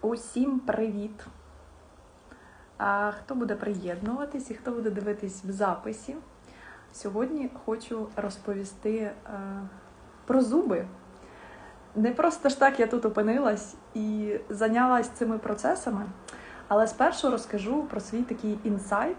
Усім привіт! А хто буде приєднуватись і хто буде дивитись в записі? Сьогодні хочу розповісти е, про зуби. Не просто ж так я тут опинилась і зайнялась цими процесами, але спершу розкажу про свій такий інсайт.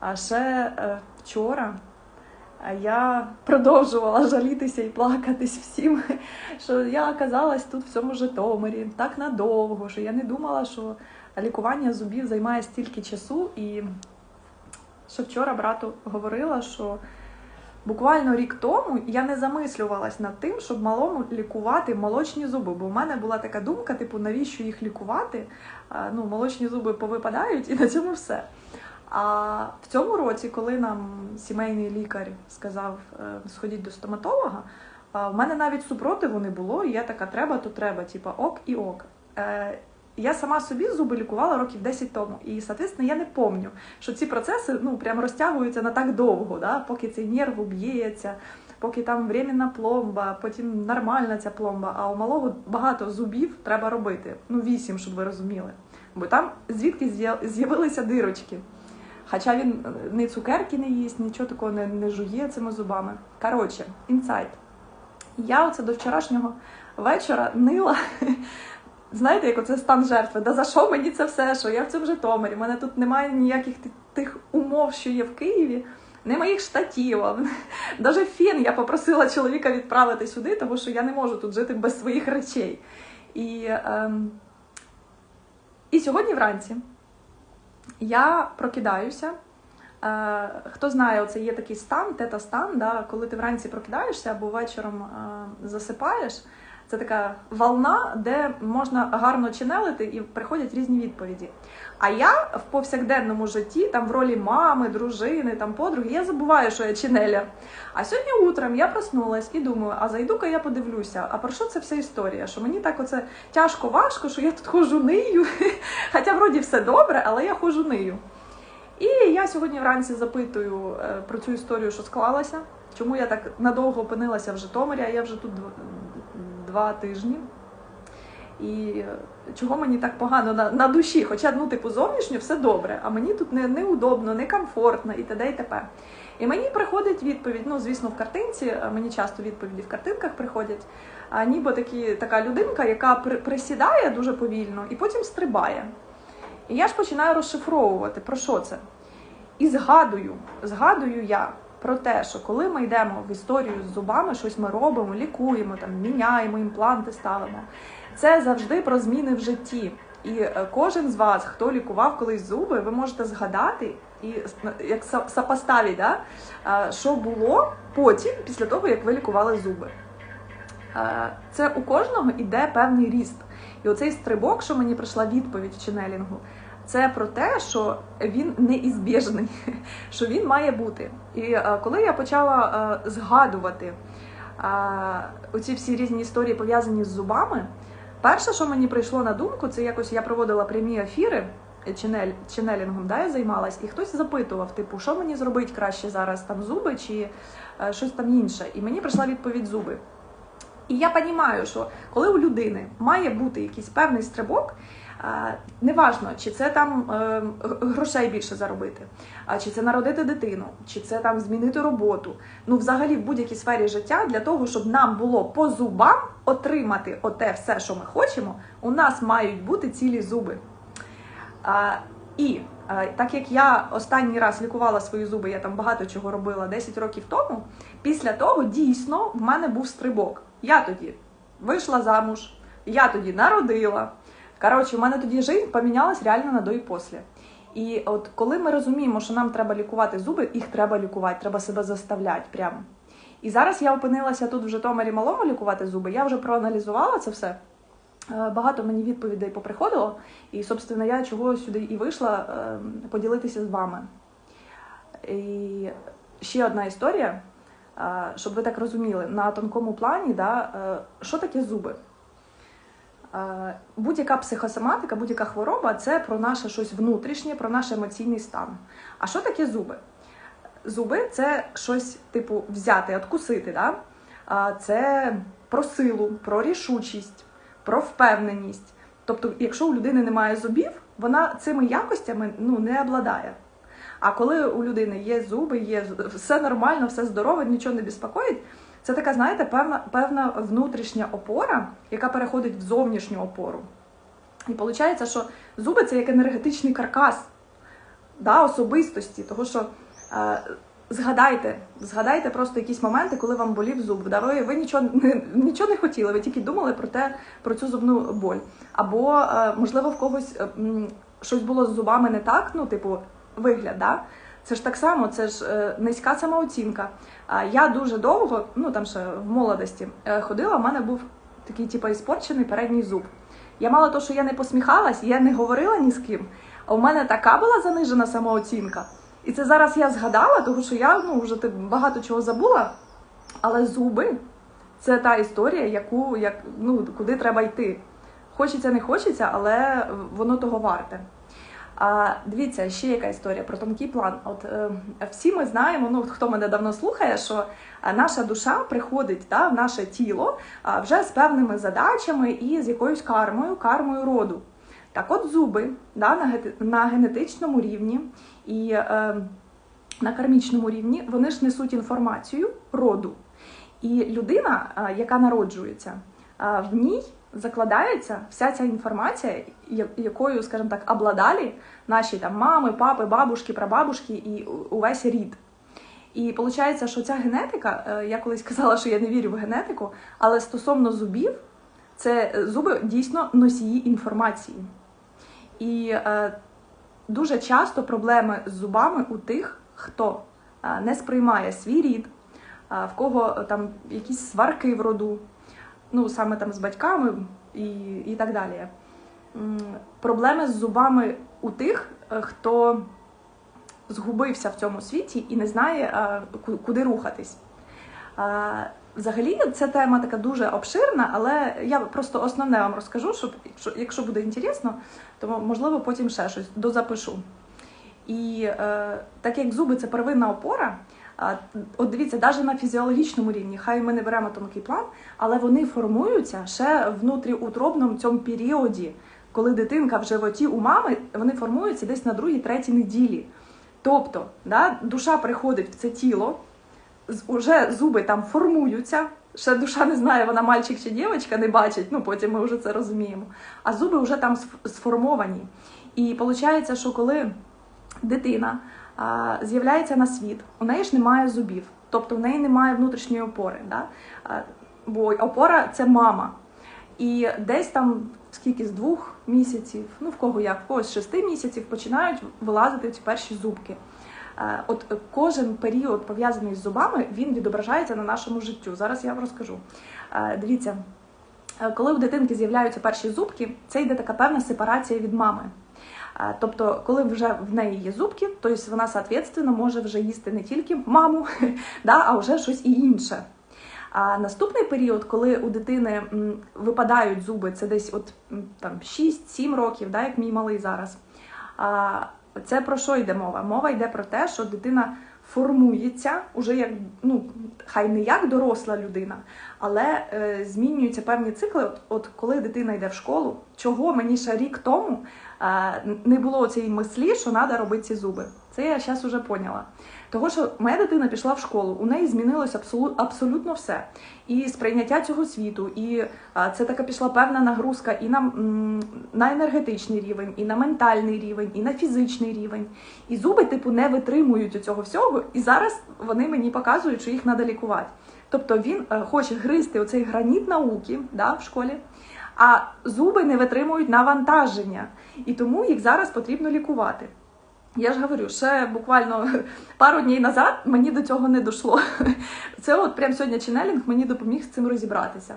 А ще е, вчора я продовжувала жалітися і плакатись всім, що я оказалась тут в цьому Житомирі так надовго, що я не думала, що лікування зубів займає стільки часу. І ще вчора брату говорила, що буквально рік тому я не замислювалась над тим, щоб малому лікувати молочні зуби. Бо в мене була така думка, типу, навіщо їх лікувати? Ну, молочні зуби повипадають і на цьому все. А в цьому році, коли нам сімейний лікар сказав е, сходіть до стоматолога, в мене навіть супротиву не було, і я така, треба, то треба, типа ок і ок. Е, Я сама собі зуби лікувала років 10 тому, і, соответственно, я не пам'ятаю, що ці процеси ну, прям розтягуються на так довго, да? поки цей нерв уб'ється, поки там временна пломба, потім нормальна ця пломба. А у малого багато зубів треба робити. Ну, вісім, щоб ви розуміли. Бо там звідки з'я- з'явилися дирочки. Хоча він е, ні цукерки не їсть, нічого такого не, не жує цими зубами. Коротше, інсайт. Я оце до вчорашнього вечора нила. Знаєте, як оце стан жертви? Да за що мені це все? Що я в цьому Житомирі? У мене тут немає ніяких тих умов, що є в Києві, не моїх штатів. Навіть фін я попросила чоловіка відправити сюди, тому що я не можу тут жити без своїх речей. І, ем, і сьогодні вранці я прокидаюся. Е, хто знає, це є такий стан, тета-стан, да, коли ти вранці прокидаєшся або вечором е, засипаєш. Це така волна, де можна гарно чинелити і приходять різні відповіді. А я в повсякденному житті, там в ролі мами, дружини, там подруги, я забуваю, що я чинеля. А сьогодні утром я проснулась і думаю, а зайду-ка я подивлюся, а про що це вся історія? Що мені так оце тяжко, важко, що я тут хожу нию. Хоча вроді все добре, але я хожу нию. І я сьогодні вранці запитую е, про цю історію, що склалася. Чому я так надовго опинилася в Житомирі, а я вже тут два тижні. І чого мені так погано на, на душі? Хоча, ну, типу, зовнішньо все добре, а мені тут не, неудобно, некомфортно і т.д. і т.п. І мені приходить відповідь, ну, звісно, в картинці, е, мені часто відповіді в картинках приходять, а ніби такі, така людинка, яка при, присідає дуже повільно і потім стрибає. І я ж починаю розшифровувати, про що це. І згадую, згадую я про те, що коли ми йдемо в історію з зубами, щось ми робимо, лікуємо, там, міняємо, імпланти ставимо. Це завжди про зміни в житті. І е, кожен з вас, хто лікував колись зуби, ви можете згадати і як со- сопоставити, да, що було потім, після того, як ви лікували зуби. Це у кожного іде певний ріст. І оцей стрибок, що мені прийшла відповідь в ченелінгу, це про те, що він неізбіжний, що він має бути. І е, коли я почала е, згадувати е, оці всі різні історії пов'язані з зубами, перше, що мені прийшло на думку, це якось я проводила прямі ефіри. Ченелінгом да, я займалась, і хтось запитував, типу, що мені зробити краще зараз, там зуби чи щось там інше. І мені прийшла відповідь зуби. І я розумію, що коли у людини має бути якийсь певний стрибок, неважно, чи це там е, грошей більше заробити, чи це народити дитину, чи це там змінити роботу. Ну, взагалі, в будь-якій сфері життя для того, щоб нам було по зубам отримати оте все, що ми хочемо, у нас мають бути цілі зуби. І так як я останній раз лікувала свої зуби, я там багато чого робила 10 років тому. Після того дійсно в мене був стрибок. Я тоді вийшла замуж, я тоді народила. Коротше, в мене тоді життя помінялась реально на до і після. І от коли ми розуміємо, що нам треба лікувати зуби, їх треба лікувати, треба себе заставляти прямо. І зараз я опинилася тут в Житомирі малому лікувати зуби. Я вже проаналізувала це все. Е, Багато мені відповідей поприходило, і, собственно, я чого сюди і вийшла е, поділитися з вами. І ще одна історія, е, щоб ви так розуміли, на тонкому плані, да, е, що таке зуби? Будь-яка психосоматика, будь-яка хвороба це про наше щось внутрішнє, про наш емоційний стан. А що таке зуби? Зуби це щось типу взяти, откусити. Да? Це про силу, про рішучість, про впевненість. Тобто, якщо у людини немає зубів, вона цими якостями ну, не обладає. А коли у людини є зуби, є все нормально, все здорове, нічого не безпокоїть, це така, знаєте, певна, певна внутрішня опора, яка переходить в зовнішню опору. І виходить, що зуби це як енергетичний каркас да, особистості. Того що е, згадайте, згадайте просто якісь моменти, коли вам болів зуб. Да, ви, ви нічого, не, нічого не хотіли, ви тільки думали про те, про цю зубну боль. Або, е, можливо, в когось е, щось було з зубами не так, ну, типу, вигляд. Да? Це ж так само, це ж е, низька самооцінка. Я дуже довго, ну там ще в молодості, е, ходила, в мене був такий, типу, іспорчений передній зуб. Я мало того, що я не посміхалась, я не говорила ні з ким. А у мене така була занижена самооцінка. І це зараз я згадала, тому що я ну, вже багато чого забула. Але зуби це та історія, яку, як, ну, куди треба йти. Хочеться, не хочеться, але воно того варте. А дивіться, ще яка історія про тонкий план. От е, всі ми знаємо, ну хто мене давно слухає, що е, наша душа приходить та, в наше тіло а, вже з певними задачами і з якоюсь кармою, кармою роду. Так от зуби да, на, на генетичному рівні і е, на кармічному рівні вони ж несуть інформацію роду. І людина, е, яка народжується, е, в ній закладається вся ця інформація, якою, скажімо так, обладалі наші там мами, папи, бабушки, прабабушки і увесь рід. І виходить, що ця генетика, е, я колись казала, що я не вірю в генетику, але стосовно зубів, це зуби дійсно носії інформації. І е, дуже часто проблеми з зубами у тих, хто е, не сприймає свій рід, е, в кого там якісь сварки в роду, ну саме там з батьками і, і так далі. Проблеми з зубами у тих, е, хто згубився в цьому світі і не знає, е, куди рухатись. Взагалі, ця тема така дуже обширна, але я просто основне вам розкажу, щоб якщо, буде інтересно, то можливо потім ще щось дозапишу. І е, так як зуби це первинна опора, от дивіться, навіть на фізіологічному рівні, хай ми не беремо тонкий план, але вони формуються ще внутріутробному цьому періоді, коли дитинка в животі у мами, вони формуються десь на другій, третій неділі. Тобто, да, душа приходить в це тіло, уже зуби там формуються. Ще душа не знає, вона мальчик чи дівчинка, не бачить, ну потім ми вже це розуміємо. А зуби вже там сформовані. І виходить, що коли дитина з'являється на світ, у неї ж немає зубів, тобто в неї немає внутрішньої опори. Да? Бо опора це мама. І десь там скільки з двох місяців, ну в кого як, в когось з шести місяців починають вилазити ці перші зубки. От кожен період пов'язаний з зубами, він відображається на нашому життю. Зараз я вам розкажу. Дивіться, коли у дитинки з'являються перші зубки, це йде така певна сепарація від мами. Тобто, коли вже в неї є зубки, то есть вона соответственно може вже їсти не тільки маму, да, а вже щось і інше. А наступний період, коли у дитини випадають зуби, це десь от там 6-7 років, да, як мій малий зараз. Це про що йде мова? Мова йде про те, що дитина формується уже як ну хай не як доросла людина, але е, змінюються певні цикли. От, от коли дитина йде в школу, чого мені ще рік тому е, не було цієї мислі, що треба робити ці зуби. Це я зараз вже поняла. Того, що моя дитина пішла в школу, у неї змінилося абсолю- абсолютно все. І сприйняття цього світу, і а, це така пішла певна нагрузка і на, м, на енергетичний рівень, і на ментальний рівень, і на фізичний рівень. І зуби, типу, не витримують цього всього. І зараз вони мені показують, що їх треба лікувати. Тобто він е, хоче гризти оцей граніт науки да, в школі, а зуби не витримують навантаження. І тому їх зараз потрібно лікувати. Я ж говорю, ще буквально пару днів назад мені до цього не дійшло. Це от прямо сьогодні ченелінг мені допоміг з цим розібратися.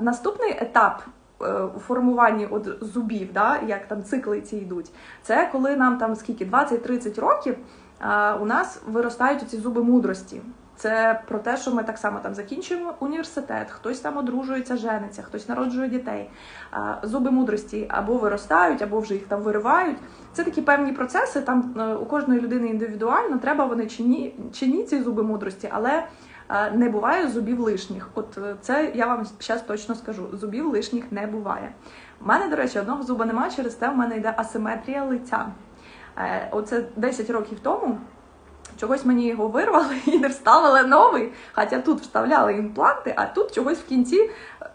Наступний етап е, у формуванні от зубів, да, як там цикли ці йдуть, це коли нам там скільки 20-30 років у нас виростають ці зуби мудрості. Це про те, що ми так само там закінчуємо університет, хтось там одружується, жениться, хтось народжує дітей. Зуби мудрості або виростають, або вже їх там виривають. Це такі певні процеси. Там е, у кожної людини індивідуально треба вони чи ні, чи ні ці зуби мудрості, але не буває зубів лишніх. От е, це я вам зараз точно скажу: зубів лишніх не буває. У мене, до речі, одного зуба немає, через те в мене йде асиметрія лиця. Е, Оце 10 років тому. Чогось мені його вирвали і не вставили новий. Хоча тут вставляли імпланти, а тут чогось в кінці. е,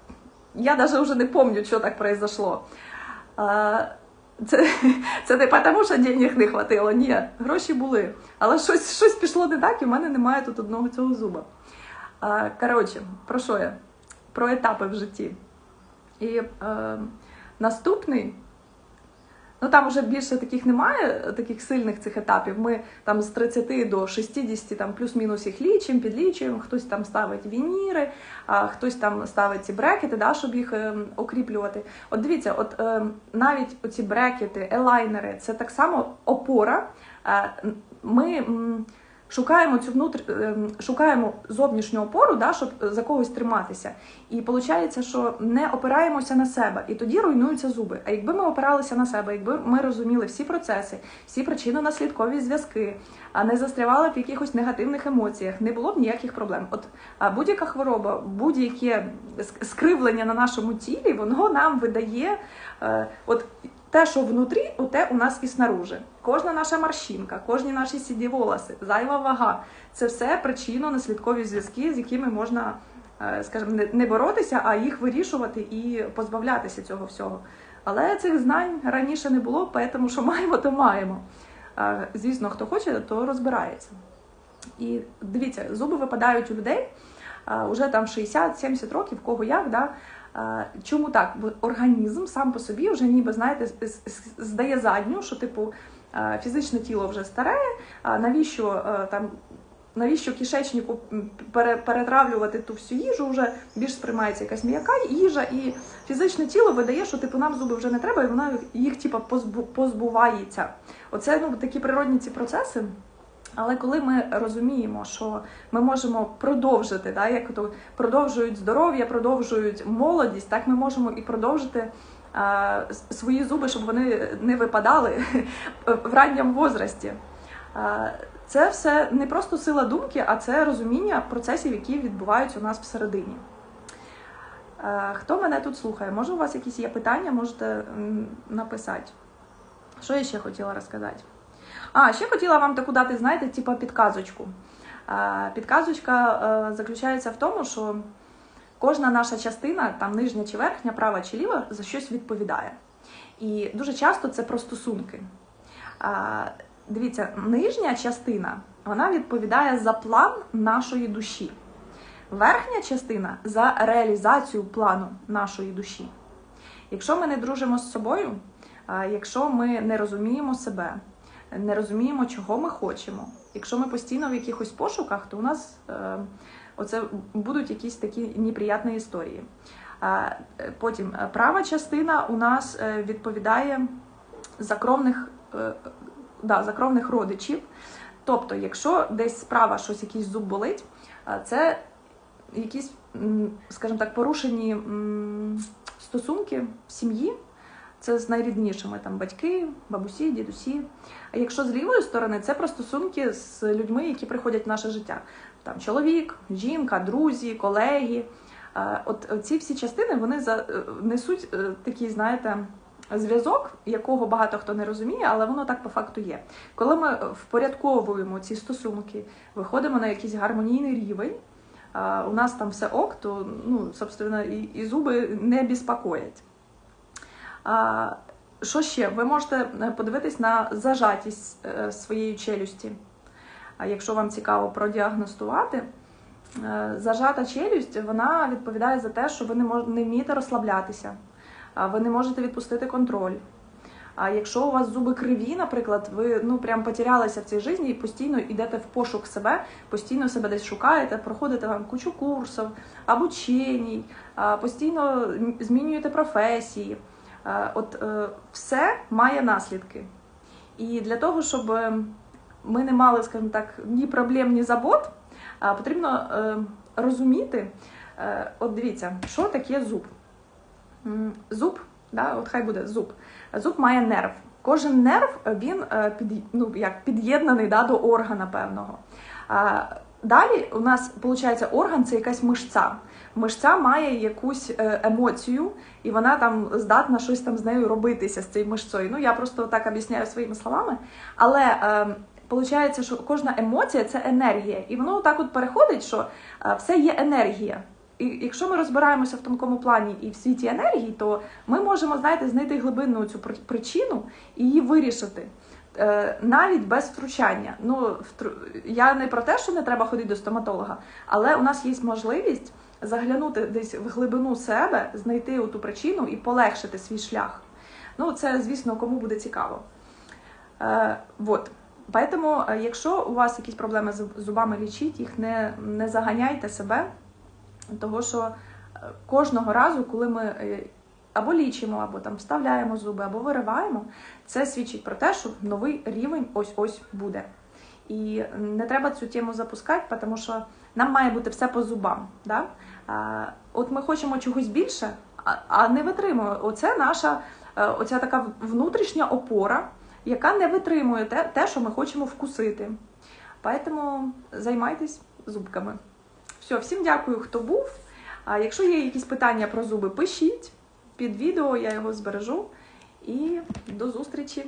Я навіть вже не пам'ятаю, що так произошло. Це, це не тому, що денег не хватило. Ні, гроші були. Але щось, щось пішло не так, і в мене немає тут одного цього зуба. Коротше, про що я? Про етапи в житті. І е, наступний. Ну там вже більше таких немає, таких сильних цих етапів. Ми там з 30 до 60 там плюс-мінус їх лічимо, підлічуємо. Хтось там ставить вініри, а хтось там ставить ці брекети, да, щоб їх е, укріплювати. От дивіться, от е, навіть оці брекети, елайнери це так само опора. Е, ми шукаємо цю внутр... е, шукаємо зовнішню опору, да, щоб за когось триматися. І виходить, що не опираємося на себе, і тоді руйнуються зуби. А якби ми опиралися на себе, якби ми розуміли всі процеси, всі причинно-наслідкові зв'язки, а не застрявали в якихось негативних емоціях, не було б ніяких проблем. От будь-яка хвороба, будь-яке скривлення на нашому тілі, воно нам видає е, от. Те, що внутрі, те у нас і снаружи. Кожна наша морщинка, кожні наші сіді волоси, зайва вага це все причинно-наслідкові зв'язки, з якими можна е, скажімо, не- боротися, а їх вирішувати і позбавлятися цього всього. Але цих знань раніше не було, тому що маємо, то маємо. Е, Звісно, хто хоче, то розбирається. І дивіться, зуби випадають у людей а, уже там 60-70 років, кого як. Да? Чому так? Бо організм сам по собі вже ніби знаєте, здає задню, що типу фізичне тіло вже старе, навіщо там. Навіщо кишечнику перетравлювати ту всю їжу, вже більш сприймається якась м'яка їжа, і фізичне тіло видає, що типу нам зуби вже не треба, і вона їх типу, позбувається. Оце ну такі природні ці процеси. Але коли ми розуміємо, що ми можемо продовжити, да, як то продовжують здоров'я, продовжують молодість, так ми можемо і продовжити а, свої зуби, щоб вони не випадали в ранньому возрасті. А, Це все не просто сила думки, а це розуміння процесів, які відбуваються у нас всередині. Е, Хто мене тут слухає? Може, у вас якісь є питання, можете написати. Що я ще хотіла розказати? А, ще хотіла вам таку дати, знаєте, типу підказочку. Підказочка е, заключається в тому, що кожна наша частина, там нижня чи верхня, права чи ліва, за щось відповідає. І дуже часто це про стосунки. Дивіться, нижня частина вона відповідає за план нашої душі. Верхня частина за реалізацію плану нашої душі. Якщо ми не дружимо з собою, якщо ми не розуміємо себе, не розуміємо, чого ми хочемо, якщо ми постійно в якихось пошуках, то у нас е, оце будуть якісь такі неприятні історії. Е, Потім е, права частина у нас е, відповідає за кровних, е, да, за кровних родичів. Тобто, якщо десь справа щось, якийсь зуб болить, це якісь, скажімо так, порушені стосунки в сім'ї. Це з найріднішими там батьки, бабусі, дідусі. А якщо з лівої сторони, це про стосунки з людьми, які приходять в наше життя. Там чоловік, жінка, друзі, колеги. От ці всі частини вони е, несуть е, такий, знаєте, зв'язок, якого багато хто не розуміє, але воно так по факту є. Коли ми впорядковуємо ці стосунки, виходимо на якийсь гармонійний рівень, у нас там все ок, то ну, собственно, і, і зуби не безпокоять. Що ще? Ви можете е, подивитись на зажатість е, своєї челюсті. Якщо вам цікаво продіагностувати, е, зажата челюсть вона відповідає за те, що ви не вмієте розслаблятися, ви не можете відпустити контроль. А якщо у вас зуби криві, наприклад, ви ну прям потерялися в цій житті і постійно йдете в пошук себе, постійно себе десь шукаєте, проходите там кучу курсів, обучень, постійно змінюєте професії. А, От е, все має наслідки. І для того, щоб е, ми не мали, скажімо так, ні проблем, ні забот, потрібно е, розуміти, е, от дивіться, що таке зуб. Зуб, да, от хай буде зуб. Зуб має нерв. Кожен нерв е, він е, під, ну, як під'єднаний да, до органа певного. Далі у нас виходить орган це якась мишця. Мишця має якусь е, емоцію, і вона там здатна щось там з нею робитися з цією мишцею. Ну я просто так об'ясняю своїми словами. Але виходить, що кожна емоція це енергія, і воно так от переходить, що е, все є енергія. І якщо ми розбираємося в тонкому плані і в світі енергії, то ми можемо знаєте, знайти глибинну цю при- причину і її вирішити. Е, навіть без втручання. Ну, я не про те, що не треба ходити до стоматолога, але у нас є можливість заглянути десь в глибину себе, знайти ту причину і полегшити свій шлях. Ну, це, звісно, кому буде цікаво. Е, вот. Поэтому, е, якщо у вас якісь проблеми з зубами, лічіть їх, не, не заганяйте себе, того що е, кожного разу, коли ми або лічимо, або там вставляємо зуби, або вириваємо, це свідчить про те, що новий рівень ось-ось буде. І не треба цю тему запускати, тому що нам має бути все по зубам. Да? От ми хочемо чогось більше, а, не витримує. Оце наша е, оця така внутрішня опора, яка не витримує те, те що ми хочемо вкусити. Тому займайтесь зубками. Все, всім дякую, хто був. А якщо є якісь питання про зуби, пишіть під відео, я його збережу. І до зустрічі!